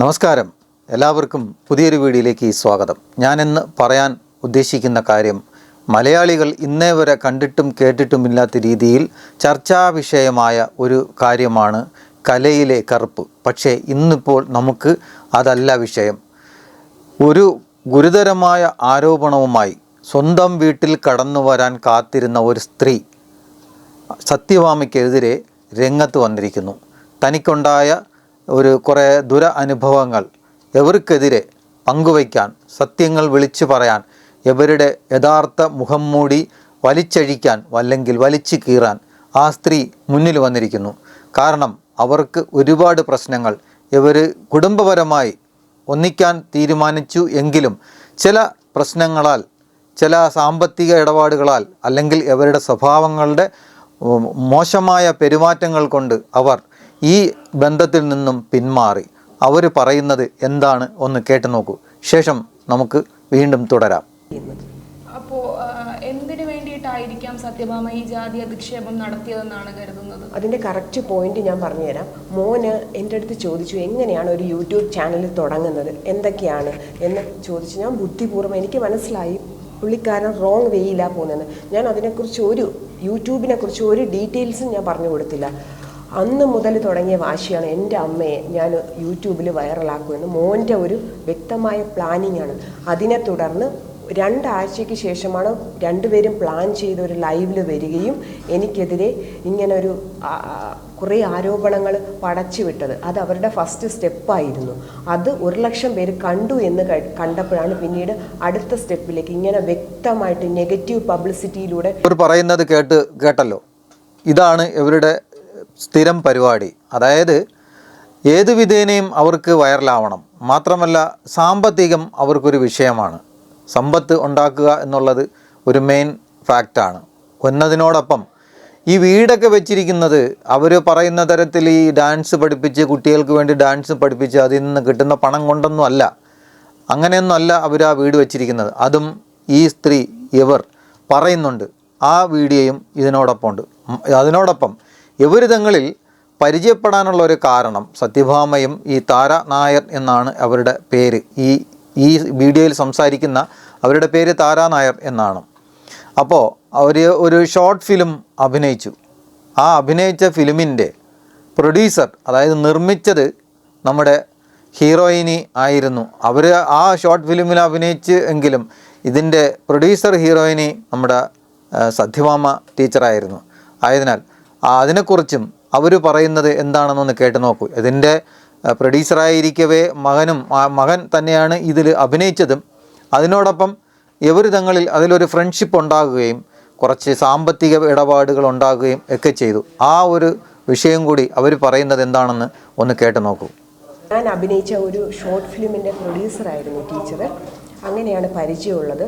നമസ്കാരം. എല്ലാവർക്കും പുതിയൊരു വീഡിയോയിലേക്ക് സ്വാഗതം. ഞാനിന്ന് പറയാൻ ഉദ്ദേശിക്കുന്ന കാര്യം മലയാളികൾ ഇന്നേ വരെ കണ്ടിട്ടും കേട്ടിട്ടുമില്ലാത്ത രീതിയിൽ ചർച്ചാ വിഷയമായ ഒരു കാര്യമാണ് കലയിലെ കറുപ്പ്. പക്ഷേ ഇന്നിപ്പോൾ നമുക്ക് അതല്ല വിഷയം. ഒരു ഗുരുതരമായ ആരോപണവുമായി സ്വന്തം വീട്ടിൽ കടന്നു വരാൻ കാത്തിരുന്ന ഒരു സ്ത്രീ സത്യവാമിക്കെതിരെ രംഗത്ത് വന്നിരിക്കുന്നു. തനിക്കുണ്ടായ ഒരു കുറേ ദുര അനുഭവങ്ങൾ എവർക്കെതിരെ പങ്കുവയ്ക്കാൻ സത്യങ്ങൾ വിളിച്ചു പറയാൻ എവരുടെ യഥാർത്ഥ മുഖം മൂടി വലിച്ചഴിക്കാൻ അല്ലെങ്കിൽ വലിച്ചു കീറാൻ ആ സ്ത്രീ മുന്നിൽ വന്നിരിക്കുന്നു. കാരണം അവർക്ക് ഒരുപാട് പ്രശ്നങ്ങൾ ഇവർ കുടുംബപരമായി ഒന്നിക്കാൻ തീരുമാനിച്ചു എങ്കിലും ചില പ്രശ്നങ്ങളാൽ ചില സാമ്പത്തിക ഇടപാടുകളാൽ അല്ലെങ്കിൽ ഇവരുടെ സ്വഭാവങ്ങളുടെ മോശമായ പെരുമാറ്റങ്ങൾ കൊണ്ട് അവർ ഈ ബന്ധത്തിൽ നിന്നും പിന്മാറി. അവർ പറയുന്നത് എന്താണ് ഒന്ന് കേട്ടു നോക്കൂ. ശേഷം നമുക്ക് വീണ്ടും തുടരാം. അപ്പോ എന്തിനു വേണ്ടിയിട്ടായിരിക്കാം സത്യഭാമ ഈ ജാതി അധിക്ഷേപം നടത്തിയതെന്നാണ് കരുതുന്നത്? അതിന്റെ കറക്റ്റ് പോയിന്റ് ഞാൻ പറഞ്ഞുതരാം. മോന് എന്റെ അടുത്ത് ചോദിച്ചു എങ്ങനെയാണ് ഒരു യൂട്യൂബ് ചാനൽ തുടങ്ങുന്നത്? എന്തൊക്കെയാണ്? എന്ന് ചോദിച്ചു. ഞാൻ ബുദ്ധിപൂർവം എനിക്ക് മനസ്സിലായി. പുള്ളിക്കാരൻ റോങ് വേയിലാണ് പോകുന്നത് ഞാൻ അതിനെക്കുറിച്ച് ഒരു യൂട്യൂബിനെ കുറിച്ച് ഒരു ഡീറ്റെയിൽസും ഞാൻ പറഞ്ഞു കൊടുത്തില്ല. അന്ന് മുതൽ തുടങ്ങിയ വാശിയാണ് എന്റെ അമ്മയെ ഞാൻ യൂട്യൂബിൽ വൈറലാക്കുമെന്ന്. മോന്റെ ഒരു വ്യക്തമായ പ്ലാനിങ് ആണ്. അതിനെ തുടർന്ന് രണ്ടാഴ്ചയ്ക്ക് ശേഷമാണ് രണ്ടുപേരും പ്ലാൻ ചെയ്ത ഒരു ലൈവിൽ വരികയും എനിക്കെതിരെ ഇങ്ങനെ ഒരു ആ, ആ, കുറേ ആരോപണങ്ങൾ പടച്ചു വിട്ടത്. അത് അവരുടെ ഫസ്റ്റ് സ്റ്റെപ്പായിരുന്നു അത് ഒരു ലക്ഷം പേര് കണ്ടു എന്ന് കണ്ടപ്പോഴാണ് പിന്നീട് അടുത്ത സ്റ്റെപ്പിലേക്ക് ഇങ്ങനെ വ്യക്തമായിട്ട് നെഗറ്റീവ് പബ്ലിസിറ്റിയിലൂടെ പറയുന്നത് കേട്ട് കേട്ടല്ലോ. ഇതാണ് ഇവരുടെ സ്ഥിരം പരിപാടി. അതായത് ഏത് വിധേനയും അവർക്ക് വൈറലാവണം മാത്രമല്ല സാമ്പത്തികം അവർക്കൊരു വിഷയമാണ്. സമ്പത്ത് ഉണ്ടാക്കുക എന്നുള്ളത് ഒരു മെയിൻ ഫാക്റ്റാണ് എന്നതിനോടൊപ്പം ഈ വീടൊക്കെ വെച്ചിരിക്കുന്നത് അവർ പറയുന്ന തരത്തിൽ ഈ ഡാൻസ് പഠിപ്പിച്ച് കുട്ടികൾക്ക് വേണ്ടി ഡാൻസ് പഠിപ്പിച്ച് അതിൽ നിന്ന് കിട്ടുന്ന പണം കൊണ്ടൊന്നും അല്ല. അങ്ങനെയൊന്നുമല്ല അവർ ആ വീട് വെച്ചിരിക്കുന്നത്. അതും ഈ സ്ത്രീ ഇവർ പറയുന്നുണ്ട്. ആ വീഡിയോയും ഇതിനോടൊപ്പം ഉണ്ട് അതിനോടൊപ്പം ഇവർ തങ്ങളിൽ പരിചയപ്പെടാനുള്ള ഒരു കാരണം സത്യഭാമയും ഈ താര നായർ എന്നാണ് അവരുടെ പേര്. ഈ ഈ വീഡിയോയിൽ സംസാരിക്കുന്ന അവരുടെ പേര് താര നായർ എന്നാണ്. അപ്പോൾ അവർ ഒരു ഷോർട്ട് ഫിലിം അഭിനയിച്ചു. ആ അഭിനയിച്ച ഫിലിമിന്റെ പ്രൊഡ്യൂസർ അതായത് നിർമ്മിച്ചത് നമ്മുടെ ഹീറോയിനി ആയിരുന്നു. അവർ ആ ഷോർട്ട് ഫിലിമിൽ അഭിനയിച്ച് എങ്കിലും ഇതിന്റെ പ്രൊഡ്യൂസർ ഹീറോയിനി നമ്മുടെ സത്യഭാമ ടീച്ചറായിരുന്നു ആയതിനാൽ അതിനെക്കുറിച്ചും അവർ പറയുന്നത് എന്താണെന്നൊന്ന് കേട്ട് നോക്കൂ. ഇതിന്റെ പ്രൊഡ്യൂസറായിരിക്കവേ മകനും മകൻ തന്നെയാണ് ഇതിൽ അഭിനയിച്ചതും. അതിനോടൊപ്പം ഇവർ തങ്ങളിൽ അതിലൊരു ഫ്രണ്ട്ഷിപ്പ് ഉണ്ടാകുകയും കുറച്ച് സാമ്പത്തിക ഇടപാടുകൾ ഉണ്ടാകുകയും ഒക്കെ ചെയ്തു. ആ ഒരു വിഷയം കൂടി അവർ പറയുന്നത് എന്താണെന്ന് ഒന്ന് കേട്ട് നോക്കൂ. ഞാൻ അഭിനയിച്ച ഒരു ഷോർട്ട് ഫിലിമിന്റെ പ്രൊഡ്യൂസറായിരുന്നു ടീച്ചർ അങ്ങനെയാണ് പരിചയമുള്ളത്.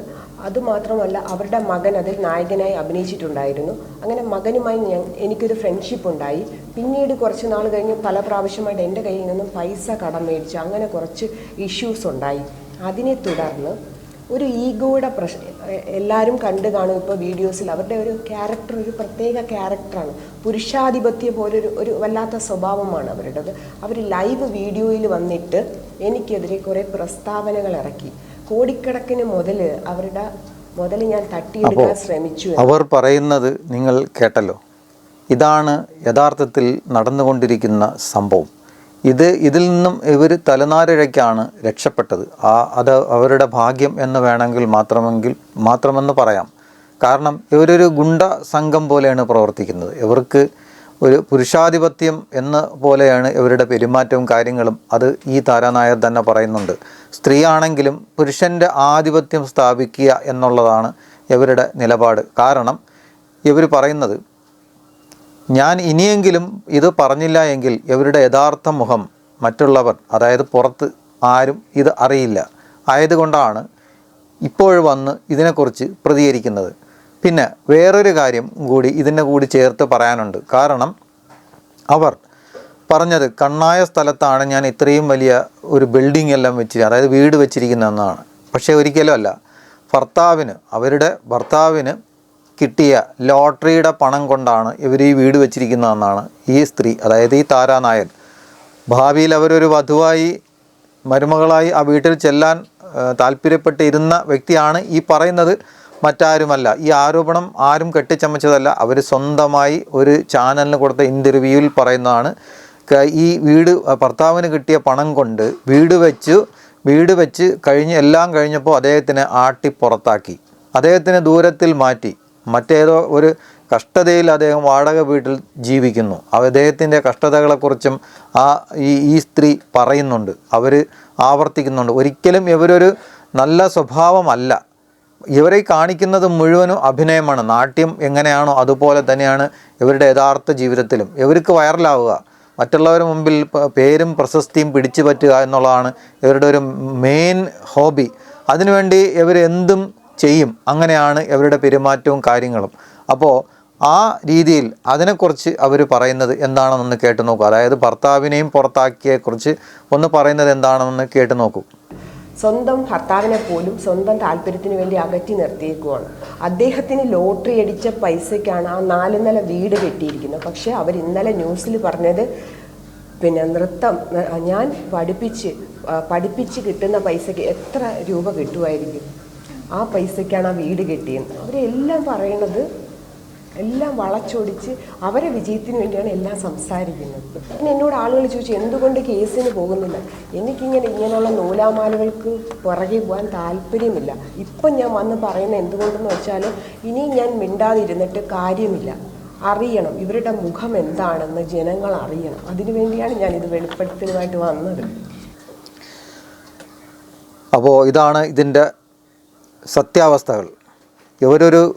അതുമാത്രമല്ല അവരുടെ മകൻ അതിൽ നായകനായി അഭിനയിച്ചിട്ടുണ്ടായിരുന്നു. അങ്ങനെ മകനുമായി ഞാൻ എനിക്കൊരു ഫ്രണ്ട്ഷിപ്പ് ഉണ്ടായി. പിന്നീട് കുറച്ച് നാൾ കഴിഞ്ഞ് പല പ്രാവശ്യമായിട്ട് എന്റെ കയ്യിൽ നിന്നും പൈസ കടം മേടിച്ചു അങ്ങനെ കുറച്ച് ഇഷ്യൂസ് ഉണ്ടായി. അതിനെ തുടർന്ന് ഒരു ഈഗോയുടെ പ്രശ്നം എല്ലാവരും കണ്ടു കാണും ഇപ്പോൾ വീഡിയോസിൽ. അവരുടെ ഒരു ക്യാരക്ടർ ഒരു പ്രത്യേക ക്യാരക്ടറാണ് പുരുഷാധിപത്യ പോലൊരു ഒരു വല്ലാത്ത സ്വഭാവമാണ് അവരുടേത്. അവർ ലൈവ് വീഡിയോയിൽ വന്നിട്ട് എനിക്കെതിരെ കുറേ പ്രസ്താവനകൾ ഇറക്കി. കോടിക്കണക്കിന് മുതൽ അവരുടെ മുതൽ ഞാൻ തട്ടിയെടുക്കാൻ ശ്രമിച്ചു അവർ പറയുന്നത് നിങ്ങൾ കേട്ടല്ലോ. ഇതാണ് യഥാർത്ഥത്തിൽ നടന്നുകൊണ്ടിരിക്കുന്ന സംഭവം. ഇത് ഇതിൽ നിന്നും ഇവർ തലനാരിഴയ്ക്കാണ് രക്ഷപ്പെട്ടത്. ആ അത് അവരുടെ ഭാഗ്യം എന്ന് വേണമെങ്കിൽ മാത്രമെങ്കിൽ മാത്രമെന്ന് പറയാം. കാരണം ഇവരൊരു ഗുണ്ട സംഘം പോലെയാണ് പ്രവർത്തിക്കുന്നത്. ഇവർക്ക് ഒരു പുരുഷാധിപത്യം എന്ന പോലെയാണ് ഇവരുടെ പെരുമാറ്റവും കാര്യങ്ങളും അത് ഈ താരാനായർ തന്നെ പറയുന്നുണ്ട്. സ്ത്രീയാണെങ്കിലും പുരുഷന്റെ ആധിപത്യം സ്ഥാപിക്കുക എന്നുള്ളതാണ് ഇവരുടെ നിലപാട്. കാരണം ഇവർ പറയുന്നത് ഞാൻ ഇനിയെങ്കിലും ഇത് പറഞ്ഞില്ല എങ്കിൽ ഇവരുടെ യഥാർത്ഥ മുഖം മറ്റുള്ളവർ അതായത് പുറത്ത് ആരും ഇത് അറിയില്ല. ആയതുകൊണ്ടാണ് ഇപ്പോൾ വന്ന് ഇതിനെക്കുറിച്ച് പ്രതികരിക്കുന്നത്. പിന്നെ വേറൊരു കാര്യം കൂടി ഇതിന്റെ കൂടി ചേർത്ത് പറയാനുണ്ട്. കാരണം അവർ പറഞ്ഞത് കണ്ണായ സ്ഥലത്താണ് ഞാൻ ഇത്രയും വലിയ ഒരു ബിൽഡിംഗ് എല്ലാം വെച്ച് അതായത് വീട് വെച്ചിരിക്കുന്നതെന്നാണ് പക്ഷേ ഒരിക്കലും അല്ല. ഭർത്താവിന് അവരുടെ ഭർത്താവിന് കിട്ടിയ ലോട്ടറിയുടെ പണം കൊണ്ടാണ് ഇവർ ഈ വീട് വെച്ചിരിക്കുന്നതെന്നാണ് ഈ സ്ത്രീ അതായത് ഈ താരാനായൻ ഭാവിയിൽ അവരൊരു വധുവായി മരുമകളായി ആ വീട്ടിൽ ചെല്ലാൻ താല്പര്യപ്പെട്ടിരുന്ന വ്യക്തിയാണ് ഈ പറയുന്നത്. മറ്റാരുമല്ല. ഈ ആരോപണം ആരും കെട്ടിച്ചമച്ചതല്ല. അവർ സ്വന്തമായി ഒരു ചാനലിന് കൊടുത്ത ഇന്റർവ്യൂവിൽ പറയുന്നതാണ്. ഈ വീട് ഭർത്താവിന് കിട്ടിയ പണം കൊണ്ട് വീട് വെച്ച് വീട് വെച്ച് കഴിഞ്ഞ് എല്ലാം കഴിഞ്ഞപ്പോൾ അദ്ദേഹത്തിനെ ആട്ടി പുറത്താക്കി. അദ്ദേഹത്തിനെ ദൂരത്തിൽ മാറ്റി. മറ്റേതോ ഒരു കഷ്ടതയിൽ അദ്ദേഹം വാടക വീട്ടിൽ ജീവിക്കുന്നു. അദ്ദേഹത്തിന്റെ കഷ്ടതകളെക്കുറിച്ചും ആ ഈ ഈ സ്ത്രീ പറയുന്നുണ്ട്. അവർ ആവർത്തിക്കുന്നുണ്ട്. ഒരിക്കലും ഇവരൊരു നല്ല സ്വഭാവമല്ല. ഇവരെ കാണിക്കുന്നത് മുഴുവനും അഭിനയമാണ്. നാട്യം എങ്ങനെയാണോ അതുപോലെ തന്നെയാണ് ഇവരുടെ യഥാർത്ഥ ജീവിതത്തിലും. ഇവർക്ക് വൈറലാവുക. മറ്റുള്ളവരുടെ മുമ്പിൽ പേരും പ്രശസ്തിയും പിടിച്ചു പറ്റുക എന്നുള്ളതാണ് ഇവരുടെ ഒരു മെയിൻ ഹോബി അതിനുവേണ്ടി ഇവർ എന്തും ചെയ്യും. അങ്ങനെയാണ് ഇവരുടെ പെരുമാറ്റവും കാര്യങ്ങളും. അപ്പോൾ ആ രീതിയിൽ അതിനെക്കുറിച്ച് അവർ പറയുന്നത് എന്താണെന്നൊന്ന് കേട്ട് നോക്കൂ. അതായത് ഭർത്താവിനെയും പുറത്താക്കിയെക്കുറിച്ച് ഒന്ന് പറയുന്നത് എന്താണെന്ന് കേട്ട് നോക്കൂ. സ്വന്തം ഭർത്താവിനെ പോലും സ്വന്തം താല്പര്യത്തിന് വേണ്ടി അകറ്റി നിർത്തിയേക്കുവാണ്. അദ്ദേഹത്തിന് ലോട്ടറി അടിച്ച പൈസയ്ക്കാണ് ആ നാല് നില വീട് കെട്ടിയിരിക്കുന്നത്. പക്ഷേ അവർ ഇന്നലെ ന്യൂസിൽ പറഞ്ഞത് പിന്നെ നൃത്തം ഞാൻ പഠിപ്പിച്ച് പഠിപ്പിച്ച് കിട്ടുന്ന പൈസയ്ക്ക് എത്ര രൂപ കിട്ടുമായിരിക്കും? ആ പൈസയ്ക്കാണ് ആ വീട് കെട്ടിയത്. അവരെല്ലാം പറയണത് എല്ലാം വളച്ചൊടിച്ച് അവരെ വിജയത്തിന് വേണ്ടിയാണ് എല്ലാം സംസാരിക്കുന്നത്. പിന്നെ എന്നോട് ആളുകൾ ചോദിച്ചു എന്തുകൊണ്ട് കേസിന് പോകുന്നില്ല? എനിക്കിങ്ങനെ ഇങ്ങനെയുള്ള നൂലാമാലകൾക്ക് പുറകെ പോകാൻ താല്പര്യമില്ല. ഇപ്പം ഞാൻ വന്ന് പറയുന്നത് എന്തുകൊണ്ടെന്ന് വെച്ചാൽ ഇനി ഞാൻ മിണ്ടാതിരുന്നിട്ട് കാര്യമില്ല. അറിയണം. ഇവരുടെ മുഖം എന്താണെന്ന് ജനങ്ങൾ അറിയണം. അതിനുവേണ്ടിയാണ് ഞാൻ ഇത് വെളിപ്പെടുത്തലുമായിട്ട് വന്നത്. അപ്പോൾ ഇതാണ് ഇതിന്റെ സത്യാവസ്ഥകൾ. ഇവരൊരു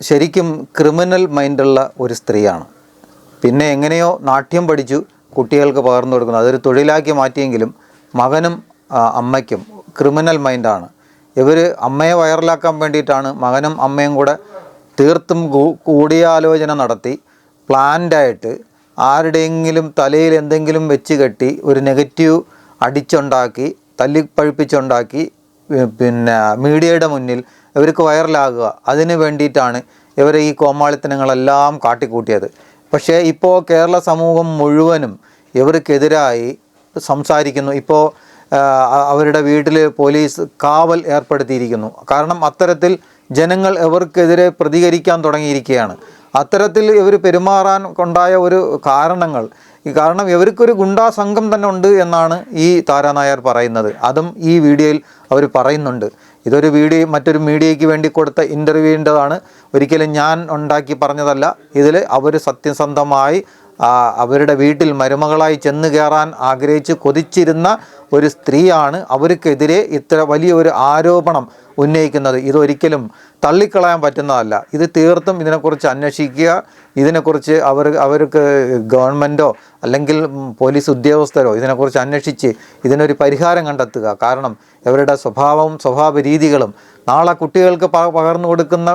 ശരിക്കും ക്രിമിനൽ മൈൻഡുള്ള ഒരു സ്ത്രീയാണ്. പിന്നെ എങ്ങനെയോ നാട്യം പഠിച്ചു കുട്ടികൾക്ക് പകർന്നു കൊടുക്കുന്നു. അതൊരു തൊഴിലാക്കി മാറ്റിയെങ്കിലും മകനും അമ്മയ്ക്കും ക്രിമിനൽ മൈൻഡാണ്. ഇവർ അമ്മയെ വൈറലാക്കാൻ വേണ്ടിയിട്ടാണ് മകനും അമ്മയും കൂടെ തീർത്തും കൂടിയാലോചന നടത്തി പ്ലാൻഡായിട്ട് ആരുടെയെങ്കിലും തലയിൽ എന്തെങ്കിലും വെച്ച് കെട്ടി ഒരു നെഗറ്റീവ് അടിച്ചുണ്ടാക്കി തല്ലിപ്പഴിപ്പിച്ചുണ്ടാക്കി പിന്നെ മീഡിയയുടെ മുന്നിൽ ഇവർക്ക് വൈറലാകുക. അതിന് വേണ്ടിയിട്ടാണ് ഇവർ ഈ കോമാളിത്തനങ്ങളെല്ലാം കാട്ടിക്കൂട്ടിയത്. പക്ഷേ ഇപ്പോൾ കേരള സമൂഹം മുഴുവനും ഇവർക്കെതിരായി സംസാരിക്കുന്നു. ഇപ്പോൾ അവരുടെ വീട്ടിൽ പോലീസ് കാവൽ ഏർപ്പെടുത്തിയിരിക്കുന്നു. കാരണം അത്തരത്തിൽ ജനങ്ങൾ ഇവർക്കെതിരെ പ്രതികരിക്കാൻ തുടങ്ങിയിരിക്കുകയാണ്. അത്തരത്തിൽ ഇവർ പെരുമാറാൻ കൊണ്ടായ ഒരു കാരണങ്ങൾ ഈ കാരണം ഇവർക്കൊരു ഗുണ്ടാ സംഘം തന്നെ ഉണ്ട് എന്നാണ് ഈ താരാനായർ പറയുന്നത്. അതും ഈ വീഡിയോയിൽ അവർ പറയുന്നുണ്ട്. ഇതൊരു വീഡിയോ മറ്റൊരു മീഡിയയ്ക്ക് വേണ്ടി കൊടുത്ത ഇന്റർവ്യൂവിന്റെതാണ് ഒരിക്കലും ഞാൻ ഉണ്ടാക്കി പറഞ്ഞതല്ല. ഇതിൽ അവർ സത്യസന്ധമായി അവരുടെ വീട്ടിൽ മരുമകളായി ചെന്ന് കയറാൻ ആഗ്രഹിച്ച് കൊതിച്ചിരുന്ന ഒരു സ്ത്രീയാണ്. അവർക്കെതിരെ ഇത്ര വലിയൊരു ആരോപണം ഉന്നയിക്കുന്നത്. ഇതൊരിക്കലും തള്ളിക്കളയാൻ പറ്റുന്നതല്ല. ഇത് തീർത്തും ഇതിനെക്കുറിച്ച് അന്വേഷിക്കുക. ഇതിനെക്കുറിച്ച് അവർ അവർക്ക് ഗവൺമെന്റോ അല്ലെങ്കിൽ പോലീസ് ഉദ്യോഗസ്ഥരോ ഇതിനെക്കുറിച്ച് അന്വേഷിച്ച് ഇതിനൊരു പരിഹാരം കണ്ടെത്തുക. കാരണം ഇവരുടെ സ്വഭാവവും സ്വഭാവ രീതികളും നാളെ കുട്ടികൾക്ക് പകർന്നു കൊടുക്കുന്ന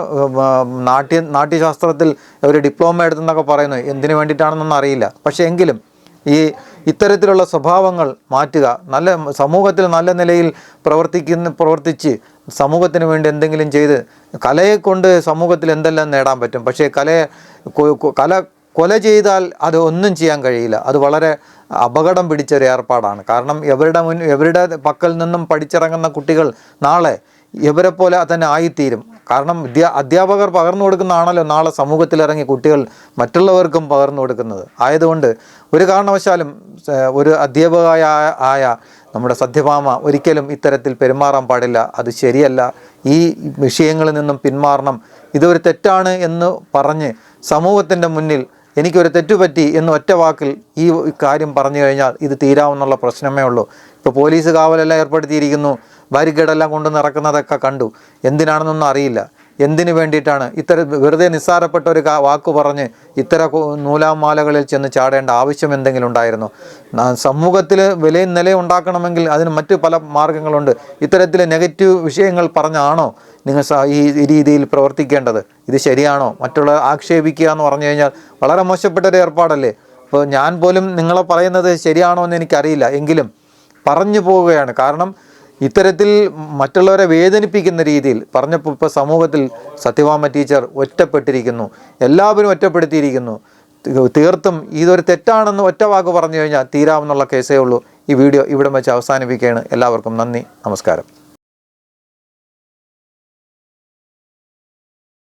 നാട്യ നാട്യശാസ്ത്രത്തിൽ അവർ ഡിപ്ലോമ എടുത്തെന്നൊക്കെ പറയുന്നു. എന്തിനു വേണ്ടിയിട്ടാണെന്നൊന്നും അറിയില്ല. പക്ഷേ എങ്കിലും ഈ ഇത്തരത്തിലുള്ള സ്വഭാവങ്ങൾ മാറ്റുക. നല്ല സമൂഹത്തിൽ നല്ല നിലയിൽ പ്രവർത്തിക്കുന്ന പ്രവർത്തിച്ച് സമൂഹത്തിന് വേണ്ടി എന്തെങ്കിലും ചെയ്ത് കലയെ കൊണ്ട് സമൂഹത്തിൽ എന്തെല്ലാം നേടാൻ പറ്റും. പക്ഷേ കലയെ കല കൊല ചെയ്താൽ അത് ഒന്നും ചെയ്യാൻ കഴിയില്ല. അത് വളരെ അപകടം പിടിച്ചൊരു ഏർപ്പാടാണ്. കാരണം എവരുടെ മുൻ എവരുടെ പക്കൽ നിന്നും പഠിച്ചിറങ്ങുന്ന കുട്ടികൾ നാളെ ഇവരെ പോലെ തന്നെ ആയിത്തീരും. കാരണം വിദ്യാ അധ്യാപകർ പകർന്നു കൊടുക്കുന്നതാണല്ലോ നാളെ സമൂഹത്തിലിറങ്ങി കുട്ടികൾ മറ്റുള്ളവർക്കും പകർന്നു കൊടുക്കുന്നത്. ആയതുകൊണ്ട് ഒരു കാരണവശാലും ഒരു അധ്യാപകയായ ആയ നമ്മുടെ സത്യഭാമ ഒരിക്കലും ഇത്തരത്തിൽ പെരുമാറാൻ പാടില്ല. അത് ശരിയല്ല. ഈ വിഷയങ്ങളിൽ നിന്നും പിന്മാറണം. ഇതൊരു തെറ്റാണ് എന്ന് പറഞ്ഞ് സമൂഹത്തിന്റെ മുന്നിൽ എനിക്കൊരു തെറ്റുപറ്റി എന്ന് ഒറ്റ വാക്കിൽ ഈ കാര്യം പറഞ്ഞു കഴിഞ്ഞാൽ ഇത് തീരാവുന്നുള്ള പ്രശ്നമേ ഉള്ളൂ. ഇപ്പോൾ പോലീസ് കാവലെല്ലാം ഏർപ്പെടുത്തിയിരിക്കുന്നു. ബാരിക്കേഡെല്ലാം കൊണ്ട് നിറക്കുന്നതൊക്കെ കണ്ടു. എന്തിനാണെന്നൊന്നും അറിയില്ല. എന്തിനു വേണ്ടിയിട്ടാണ്? ഇത്തരം വെറുതെ നിസ്സാരപ്പെട്ട ഒരു വാക്ക് പറഞ്ഞ് ഇത്തരം നൂലാമാലകളിൽ ചെന്ന് ചാടേണ്ട ആവശ്യം എന്തെങ്കിലും ഉണ്ടായിരുന്നു? സമൂഹത്തിൽ വിലയും നിലയും ഉണ്ടാക്കണമെങ്കിൽ അതിന് മറ്റു പല മാർഗങ്ങളുണ്ട്. ഇത്തരത്തിൽ നെഗറ്റീവ് വിഷയങ്ങൾ പറഞ്ഞാണോ നിങ്ങൾ ഈ ഈ രീതിയിൽ പ്രവർത്തിക്കേണ്ടത്? ഇത് ശരിയാണോ? മറ്റുള്ള ആക്ഷേപിക്കുക എന്ന് പറഞ്ഞു കഴിഞ്ഞാൽ വളരെ മോശപ്പെട്ട ഒരു ഏർപ്പാടല്ലേ? അപ്പോൾ ഞാൻ പോലും നിങ്ങളെ പറയുന്നത് ശരിയാണോ എന്ന് എനിക്കറിയില്ല. എങ്കിലും പറഞ്ഞു പോവുകയാണ്. കാരണം ഇത്തരത്തിൽ മറ്റുള്ളവരെ വേദനിപ്പിക്കുന്ന രീതിയിൽ പറഞ്ഞപ്പോൾ ഇപ്പോൾ സമൂഹത്തിൽ സത്യഭാമ ടീച്ചർ ഒറ്റപ്പെട്ടിരിക്കുന്നു. എല്ലാവരും ഒറ്റപ്പെടുത്തിയിരിക്കുന്നു. തീർത്തും ഇതൊരു തെറ്റാണെന്ന് ഒറ്റ വാക്ക് പറഞ്ഞു കഴിഞ്ഞാൽ തീരാമെന്നുള്ള കേസേ ഉള്ളൂ. ഈ വീഡിയോ ഇവിടെ വെച്ച് അവസാനിപ്പിക്കുകയാണ്. എല്ലാവർക്കും നന്ദി. നമസ്കാരം.